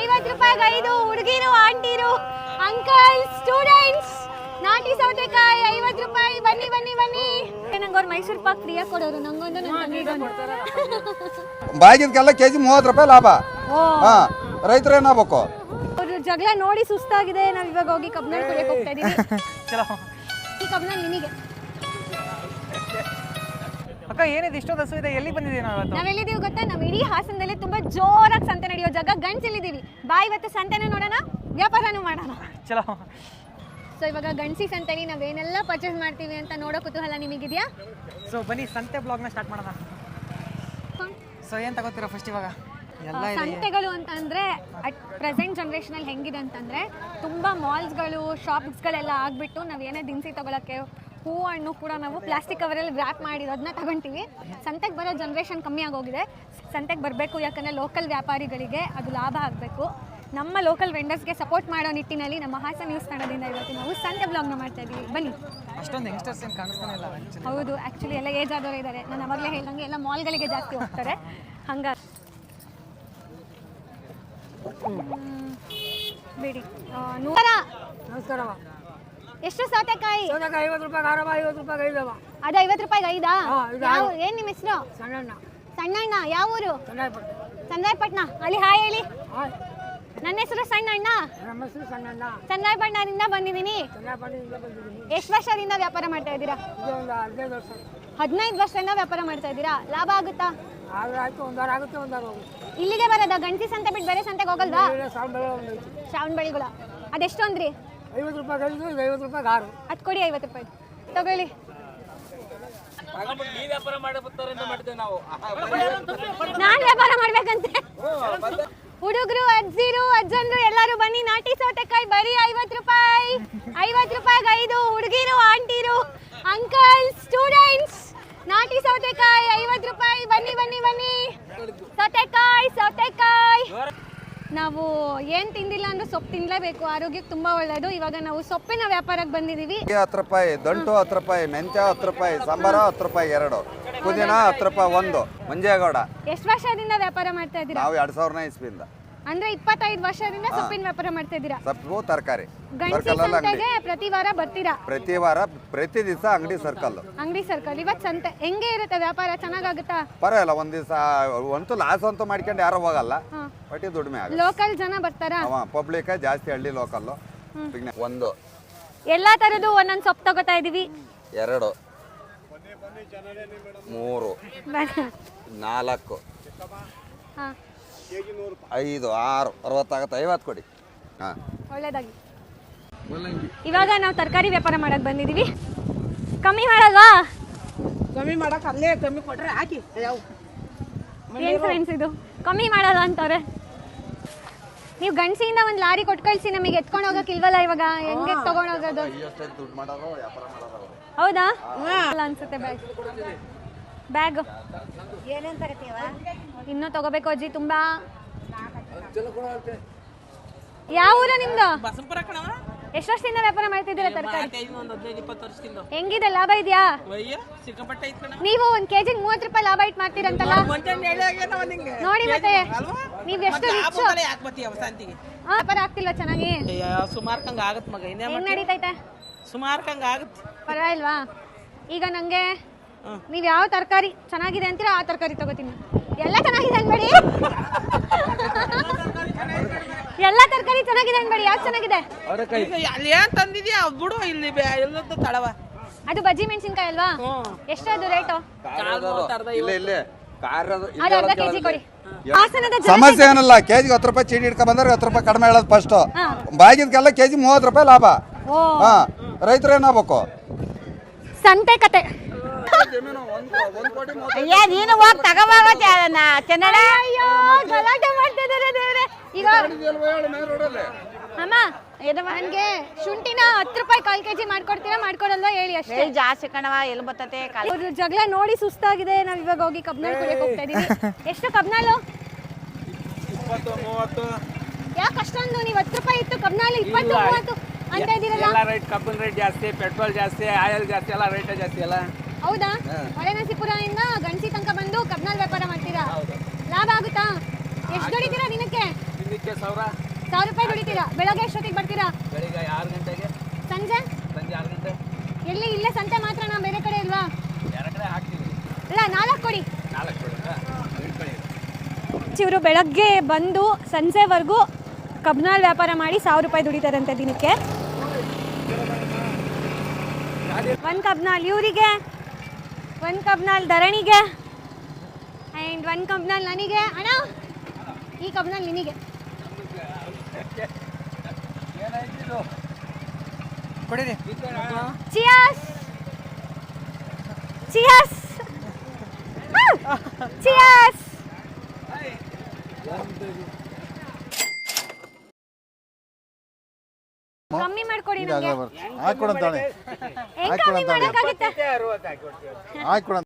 ಐವತ್ತು ರೂಪಾಯಿಗೆ ಐದು ಹುಡುಗಿರು ಆಂಟಿರು ಅಂಕಲ್ ಸ್ಟೂಡೆಂಟ್ಸ್ ನಾಟಿ ಸೌತೆಕಾಯಿ ಐವತ್ತು ರೂಪಾಯಿ. ಬನ್ನಿ ಬನ್ನಿ ಬನ್ನಿ. ನಂಗೆ ಅವ್ರು ಮೈಸೂರು ಪಾಕ್ ಫ್ರೀಯಾಗಿ ಕೊಡೋರು ನಂಗೊಂದು ಬಾಗಿದ್ಕೆಲ್ಲ ಕೆ ಜಿ ಮೂವತ್ತು ರೂಪಾಯಿ ಲಾಭ. ಓ. ಹಾಂ ರೈತರು ಏನಾಗಬೇಕು? ಅವ್ರ ಜಗಳ ನೋಡಿ ಸುಸ್ತಾಗಿದೆ. ನಾವ್ ಇವಾಗ ಹೋಗಿ ಕಬ್ಬನ ಕುಡಿಯಕ್ಕೆ ಹೋಗ್ತಾ ಇದೀವಿ. ಚಲೋ. ಈ ಕಬ್ನಾಳ್ ನಿನಗೆ. ಅಕ್ಕ ಏನಿದೆ? ಇಷ್ಟೊಂದು ಹಸು ಇದೆ ಎಲ್ಲಿ ಬಂದಿದ್ದೀವಿ ನಾವು ಇವತ್ತು? ನಾವೆಲ್ಲಿದ್ದೀವಿ ಗೊತ್ತಾ? ನಾವು ಇಡೀ ಹಾಸನದಲ್ಲಿ ತುಂಬಾ ಜೋರಾಗಿ ಸಂತೆ ನಡೆಯೋ ಜಾಗ ಗಂಡ್ಸಿಲ್ಲಿದ್ದೀವಿ. ಬಾ ಇವತ್ತು ಸಂತೆನೂ ನೋಡೋಣ ವ್ಯಾಪಾರನೂ ಮಾಡೋಣ. ಚಲೋ. ಸೊ ಇವಾಗ ಗಂಡ್ಸಿ ಸಂತೆಲಿ ನಾವೇನೆಲ್ಲ ಪರ್ಚೇಸ್ ಮಾಡ್ತೀವಿ ಅಂತ ನೋಡೋ ಕುತೂಹಲ ನಿಮಗಿದೆಯಾ? ಸೊ ಬನ್ನಿ ಸಂತೆ ಬ್ಲಾಗ್ನ ಸ್ಟಾರ್ಟ್ ಮಾಡೋಣ. ಸೊ ಏನು ತಗೋತೀರಾ ಫಸ್ಟ್ ಇವಾಗ? ಎಲ್ಲ ಇದೆ. ಸಂತೆಗಳು ಅಂತಂದ್ರೆ ಅಟ್ ಪ್ರೆಸೆಂಟ್ ಜನ್ರೇಷನ್ ಅಲ್ಲಿ ಹೆಂಗಿದೆ ಅಂತಂದ್ರೆ ತುಂಬಾ ಮಾಲ್ಸ್ಗಳು ಶಾಪ್ಸ್ಗಳೆಲ್ಲ ಆಗ್ಬಿಟ್ಟು ನಾವ್ ಏನೇ ದಿನಸಿ ತಗೊಳಕ್ಕೆ ಹೂ ಹಣ್ಣು ಕೂಡ ನಾವು ಪ್ಲಾಸ್ಟಿಕ್ ಕವರಲ್ಲಿ ರ್ಯಾಪ್ ಮಾಡಿರೋದನ್ನ ತಗೊಂತೀವಿ. ಸಂತೆಗೆ ಬರೋ ಜನ್ರೇಷನ್ ಕಮ್ಮಿ ಆಗೋಗಿದೆ. ಸಂತೆಗೆ ಬರಬೇಕು ಯಾಕಂದರೆ ಲೋಕಲ್ ವ್ಯಾಪಾರಿಗಳಿಗೆ ಅದು ಲಾಭ ಆಗಬೇಕು. ನಮ್ಮ ಲೋಕಲ್ ವೆಂಡರ್ಸ್ಗೆ ಸಪೋರ್ಟ್ ಮಾಡೋ ನಿಟ್ಟಿನಲ್ಲಿ ನಮ್ಮ ಹಾಸನ ನ್ಯೂಸ್ ಕನ್ನಡದಿಂದ ಇವತ್ತು ನಾವು ಸಂತೆ ಬ್ಲಾಗ್ನ ಮಾಡ್ತಾ ಇದ್ದೀವಿ. ಬನ್ನಿ. ಅಷ್ಟೊಂದು ಯಂಗ್ಸ್ಟರ್ಸ್ ಏನು ಕಾಣಿಸ್ತಾನೆ ಇಲ್ಲ. ಹೌದು ಆ್ಯಕ್ಚುಲಿ ಎಲ್ಲ ಏಜ್ ಆದವರು ಇದ್ದಾರೆ ನಾನು ಅವಾಗಲೇ ಹೇಳಿದಂಗೆ ಎಲ್ಲ ಮಾಲ್ಗಳಿಗೆ ಜಾಸ್ತಿ ಹೋಗ್ತಾರೆ. ಹಂಗಾಗಿ. ಬಿಡಿ. ನೂರ ನಮಸ್ಕಾರಮ್ಮ. ಎಷ್ಟು ಸೌತೆಕಾಯಿ? ಸೌತೆಕಾಯಿ ಐವತ್ತು ರೂಪಾಯಿ ಐವತ್ತು ರೂಪಾಯಿ ಐದವ. ಅದು ಐವತ್ತು ರೂಪಾಯಿಗೆ ಐದಾ? ಹಾ, ಇದು ಯಾವ ಏನು ನಿಮ್ಮ ಹೆಸರು? ಸಣ್ಣಣ್ಣ. ಸಣ್ಣಣ್ಣ ಯಾವ ಊರು? ಚೆನ್ನಾಗಿಪಟ್ಟು ಚಂದ್ರಾಯಪಟ್ಟಣ ಅಲ್ಲಿ ಹಾಯ್ ಹೇಳಿ. ಹಾಯ್. ನನ್ನ ಹೆಸರು ಸಣ್ಣಣ್ಣ. ನಮ್ಮ ಹೆಸರು ಸಣ್ಣಣ್ಣ. ಚಂದ್ರಾಯಪಟ್ಟಣದಿಂದ ಬಂದಿದ್ದೀನಿ. ಎಷ್ಟು ವರ್ಷದಿಂದ ವ್ಯಾಪಾರ ಮಾಡ್ತಾ ಇದ್ದೀರಾ? ಇದು ಒಂದು ಹದಿನೈದು ವರ್ಷ. ಹದಿನೈದು ವರ್ಷದಿಂದ ವ್ಯಾಪಾರ ಮಾಡ್ತಾ ಇದ್ದೀರಾ? ಲಾಭ ಆಗುತ್ತಾ? ಆದ್ರೆ ಆಯ್ತು ಒಂದು ಆಗುತ್ತೆ ಹೋಗುತ್ತೆ. ಇಲ್ಲಿಗೆ ಬರೋದಾ? ಗಂಟಿ ಸಂತೆ ಬಿಟ್ಟು ಬೇರೆ ಸಂತೆಗೆ ಹೋಗಲ್ವಾ? ಒಂದು ಐತಿ ಶ್ರಾವಣ ಬೆಳಿಗುಳ ಅದೆಷ್ಟು ಅಂದ್ರಿ ಐವತ್ತು ರೂಪಾಯಿ ಐದು ಇದು ಐವತ್ತು ರೂಪಾಯಿ ಆರು. ಅದು ಕೊಡಿ ಐವತ್ತು ರೂಪಾಯಿ. ತಗೊಳ್ಳಿ. ನಾನ್ ವ್ಯಾಪಾರ ಮಾಡ್ಬೇಕಂತೆ. ಹುಡುಗರು ಅಜ್ಜಿರು ಅಜ್ಜಂದ್ರು ಎಲ್ಲರೂ ಬನ್ನಿ. ನಾಟಿ ಸೌತೆಕಾಯಿ ಬರೀ ಐವತ್ತು ರೂಪಾಯಿ. ಐವತ್ತು ರೂಪಾಯಿಗೆ ಐದು ಹುಡುಗಿರು ಆಂಟಿರು ಅಂಕಲ್ ಸ್ಟೂಡೆಂಟ್ಸ್ ನಾಟಿ ಸೌತೆಕಾಯಿ ಐವತ್ತು ರೂಪಾಯಿ. ಬನ್ನಿ ಬನ್ನಿ ಬನ್ನಿ. ಸೌತೆಕಾಯಿ. ನಾವು ಏನು ತಿಂದಿಲ್ಲ ಅಂದ್ರೆ ಸೊಪ್ಪು ತಿನ್ಲೇಬೇಕು. ಆರೋಗ್ಯಕ್ಕೆ ತುಂಬಾ ಒಳ್ಳೆಯದು ಇವಾಗ ನಾವು ಸೊಪ್ಪಿನ ವ್ಯಾಪಾರಕ್ಕೆ ಬಂದಿದ್ದೀವಿ. ಹತ್ತು ರೂಪಾಯಿ ದಂಟು ಹತ್ತು ರೂಪಾಯಿ ಮೆಂತ್ಯ ಹತ್ತು ರೂಪಾಯಿ ಸಾಂಬಾರ ಹತ್ತು ರೂಪಾಯಿ ಎರಡು. ಪುದೀನ ಹತ್ತು ರೂಪಾಯಿ ಒಂದು. ಮಂಜೇಗೌಡ ಎಷ್ಟು ವರ್ಷದಿಂದ ವ್ಯಾಪಾರ ಮಾಡ್ತಾ ಇದ್ದೀರಾ? ನಾವು ಎರಡು ಸಾವಿರನ ಇಸ್ವಿಯಿಂದ. ಅಂದ್ರೆ ಇಪ್ಪತ್ತೈದು ವರ್ಷದಿಂದ ಸೊಪ್ಪಿನ ವ್ಯಾಪಾರ ಮಾಡ್ತಾ ಇದ್ದೀರಾ? ಸೊಪ್ಪು ತರಕಾರಿ. ಸರ್ಕಲ್ ಅಂಗಡಿ. ಸಂತೆಗೆ ಪ್ರತಿ ವಾರ ಬರ್ತೀರಾ? ಪ್ರತಿ ವಾರ ಪ್ರತಿ ದಿವಸ ಅಂಗಡಿ ಸರ್ಕಲ್ ಅಂಗಡಿ ಸರ್ಕಲ್ ಇವತ್ತು ಸಂತೆ. ಹೆಂಗೆ ಇರುತ್ತೆ ವ್ಯಾಪಾರ? ಚೆನ್ನಾಗಾಗುತ್ತಾ? ಪರವಾಗಿಲ್ಲ ಒಂದ್ ದಿವಸ ಅಂತೂ ಲಾಸ್ ಅಂತೂ ಮಾಡ್ಕೊಂಡು ಯಾರು ಹೋಗಲ್ಲ. ಹಾ. ಒಟ್ಟಿ ದುಡಿಮೆ ಆಗ ಲೋಕಲ್ ಜನ ಬರ್ತಾರಾ? ಪಬ್ಲಿಕ್ ಜಾಸ್ತಿ ಹಳ್ಳಿ ಲೋಕಲ್ ಒಂದು. ಎಲ್ಲಾ ತರದ್ದು ಒಂದೊಂದ್ ಸೊಪ್ಪು ತಗೋತಾ ಇದೀವಿ. ಎರಡು. ಮೂರು. ನಾಲ್ಕು. ಹಾ. ಐದು ಆರು ಅರವತ್ತಾಗತ್ತೆ ಐವತ್ತು ಕೊಡಿ ಹಾಂ ಒಳ್ಳೇದಾಗಿ ಇವಾಗ ನಾವು ತರಕಾರಿ ವ್ಯಾಪಾರ ಮಾಡಕ್ ಬಂದಿದೀವಿ ಕಮ್ಮಿ ಮಾಡಲ್ವಾ ಕಮ್ಮಿ ಮಾಡಕ್ ಅಲ್ಲೇ ಕಮ್ಮಿ ಕೊಟ್ರೆ ಹಾಕಿ ಯಾವ ಏನ್ ಫ್ರೆಂಡ್ಸ್ ಇದು ಕಮ್ಮಿ ಮಾಡಲ್ಲ ಅಂತಾರೆ ನೀವು ಗಂಡಸಿಯಿಂದ ಒಂದು ಲಾರಿ ಕೊಟ್ಟು ಕಳ್ಸಿ ನಮಗೆ ಎತ್ಕೊಂಡು ಹೋಗಕ್ ಇಲ್ವಲ್ಲ ಇವಾಗ ಹೆಂಗೆ ತಗೊಂಡ್ ಹೋಗೋದು ಹೌದಾ ಅಲ್ಲ ಅನ್ಸುತ್ತೆ ಬ್ಯಾಗ್ ಬ್ಯಾಗ್. ಇನ್ನೂ ತಗೋಬೇಕು ಅಜ್ಜಿ ತುಂಬಾ? ಯಾವ ಊರು ನಿಮ್ದು? ಬಸಂಪುರ ಕಣವ ಎಷ್ಟು ವರ್ಷದಿಂದ ವ್ಯಾಪಾರ ಮಾಡ್ತಿದ್ದೀರಾ ತರಕಾರಿ? ಹೆಂಗಿದೆ ಲಾಭ ಇದೆಯಾ? ನೀವು ಒಂದ್ ಕೆಜಿ ಮೂವತ್ತು ರೂಪಾಯಿ ಲಾಭ ಇಟ್ ಮಾಡ್ತೀರಂತಲ್ಲ? ನೋಡಿ ಮತ್ತೆ ನೀವ್ ಎಷ್ಟು ರಿಚ್ ವ್ಯಾಪಾರ ಆಗ್ತಿಲ್ವಾ ಚೆನ್ನಾಗಿ? ಸುಮಾರು ಕಂಗ ಆಗತ್ ಮಗ ಹೆಂಗ್ ನಡೀತೈತೆ? ಸುಮಾರು ಕಂಗ ಆಗತ್. ಪರವಾಗಿಲ್ವಾ? ಈಗ ನಂಗೆ ನೀವ್ ಯಾವ ತರಕಾರಿ ಚೆನ್ನಾಗಿದೆ ಅಂತೀರಾ ಆ ತರಕಾರಿ ತಗೋತೀನಿ. ಎಲ್ಲ ಚೆನ್ನಾಗಿದೆ ಅನ್ಬೇಡಿ. ಎಲ್ಲ ತರಕಾರಿ ಚೆನ್ನಾಗಿದೆ ಅನ್ಬೇಡಿ. ಯಾವ್ದು ಚೆನ್ನಾಗಿದೆ? ಅಲ್ಲಿ ಏನ್ ತಂದಿದ್ಯಾ? ಅದ್ ಬಿಡು ಇಲ್ಲಿ ಬೆ- ಎಲ್ಲದ್ದು ತಳವ. ಅದು ಬಜ್ಜಿ ಮೆಣಸಿನ್ಕಾಯಿ ಅಲ್ವಾ? ಎಷ್ಟು ಎಷ್ಟದು ರೇಟು? ಅದು ಅರ್ಧ ಕೆಜಿ ಕೊಡಿ. ಹಾಸನದ ಜನ ಸಮಸ್ಯೆ ಏನಲ್ಲ ಕೆಜಿ ಹತ್ತು ರೂಪಾಯಿ ಚೀಟಿ ಹಿಡ್ಕೊಂಡ್ ಬಂದ್ರೆ ಹತ್ತು ರೂಪಾಯಿ ಕಡಿಮೆ ಹೇಳೋದು ಫಸ್ಟ್. ಬಾಗಿದ್ಕೆಲ್ಲ ಕೆಜಿ ಮೂವತ್ತು ರೂಪಾಯಿ ಲಾಭ. ಓ. ಹಾ ರೈತರು ಏನಾಗಬೇಕು ಸಂತೆ ಕತೆ. ಅಯ್ಯ ನೀನು ಹೋಗಿ ತಗೋಬಾಗ ಚೆನ್ನಡ ಅಯ್ಯೋ ಗಲಾಟೆ ಮಾಡ್ತಿದ್ದಾರೆ ದೇವ್ರೆ. ಈಗ ಅಮ್ಮ ನನ್ಗೆ ಶುಂಠಿನ ಹತ್ತು ರೂಪಾಯಿ ಕಾಲ್ ಕೆಜಿ ಮಾಡ್ಕೊಡ್ತೀರಾ ಮಾಡ್ಕೊಡಲ್ವಾ ಹೇಳಿ ಅಷ್ಟೇ. ಜಾಸ್ತಿ ಕಣವ ಎಲ್ಲಿ ಬರ್ತತೆ ಅವ್ರ ಜಗಳ ನೋಡಿ ಸುಸ್ತಾಗಿದೆ ನಾವ್ ಇವಾಗ ಹೋಗಿ ಕಬ್ನಾಳ್ ಕುಡಿಯಕ್ ಹೋಗ್ತಾ ಇದೀವಿ. ಎಷ್ಟು ಕಬ್ನಾಳು? ಯಾಕೆ ಅಷ್ಟೊಂದು? ನೀವು ಹತ್ತು ರೂಪಾಯಿ ಇತ್ತು ಕಬ್ನಾಳು ಇಪ್ಪತ್ತು ಮೂವತ್ತು ಅಂತ ಇದೀರಲ್ಲ ಎಲ್ಲ ರೇಟ್ ಕಬ್ಬಿನ ರೇಟ್ ಜಾಸ್ತಿ ಪೆಟ್ರೋಲ್ ಜಾಸ್ತಿ ಆಯಿಲ್ ಜಾಸ್ತಿ ಎಲ್ಲ ರೇಟ್ ಜಾಸ್ತಿ ಅಲ್ಲ? ಹೌದಾ? ಹೊಳೆನಸಿಪುರದಿಂದ ಗಣಸಿ ತನಕ ಬಂದು ಕಬ್ನಾಲ್ ವ್ಯಾಪಾರ ಮಾಡ್ತೀರಾ? ಲಾಭ ಆಗುತ್ತಾ? ಎಷ್ಟು ದುಡಿತೀರಾ ನಿನಕ್ಕೆ ದಿನಕ್ಕೆ ಸಾವಿರ. ರೂಪಾಯಿ ದುಡಿತೀರಾ? ಬೆಳಗ್ಗೆ ಎಷ್ಟೊತ್ತಿಗೆ ಬರ್ತೀರಾ? ಬೆಳಿಗ್ಗೆ ಆರು ಗಂಟೆಗೆ. ಸಂಜೆ? ಸಂಜೆ ಆರು ಗಂಟೆ. ಎಲ್ಲಿ? ಇಲ್ಲೇ ಸಂತೆ ಮಾತ್ರ ನಾ ಬೇರೆ ಕಡೆ ಇಲ್ವಾ? ಕಡೆ ಹಾಕ್ತೀವಿ. ಇಲ್ಲ ನಾಲ್ಕು ಕೊಡಿ. ನಾಲ್ಕು ಇವರು ಬೆಳಗ್ಗೆ ಬಂದು ಸಂಜೆವರೆಗೂ ಕಬ್ನಾಲ್ ವ್ಯಾಪಾರ ಮಾಡಿ ಸಾವಿರ ರೂಪಾಯಿ ದುಡಿತಾರಂತೆ ದಿನಕ್ಕೆ. ಒಂದು ಕಬ್ನಾಲ್ ಇವರಿಗೆ ಒಂದು ಕಬ್ನಾಲ್ ಧರಣಿಗೆ ಆ್ಯಂಡ್ ಒಂದು ಕಬ್ನಾಲ್ ನನಗೆ ಅಣ್ಣ ಈ ಕಬ್ನಾಲ್ ನಿನಗೆ ಕೊಡಿರಿ ಚಿಯಾಸ್ ಚಿಯಾಸ್ ಚಿಯಾಸ್ ಕಮ್ಮಿ ಮಾಡ್ಕೊಡಿ ನನಗೆ. ಹಾಕೊಡಂತಾನೆ ಮಾಡೋಕ್ಕಾಗುತ್ತೆ? ಹಾಕೊಡಂತ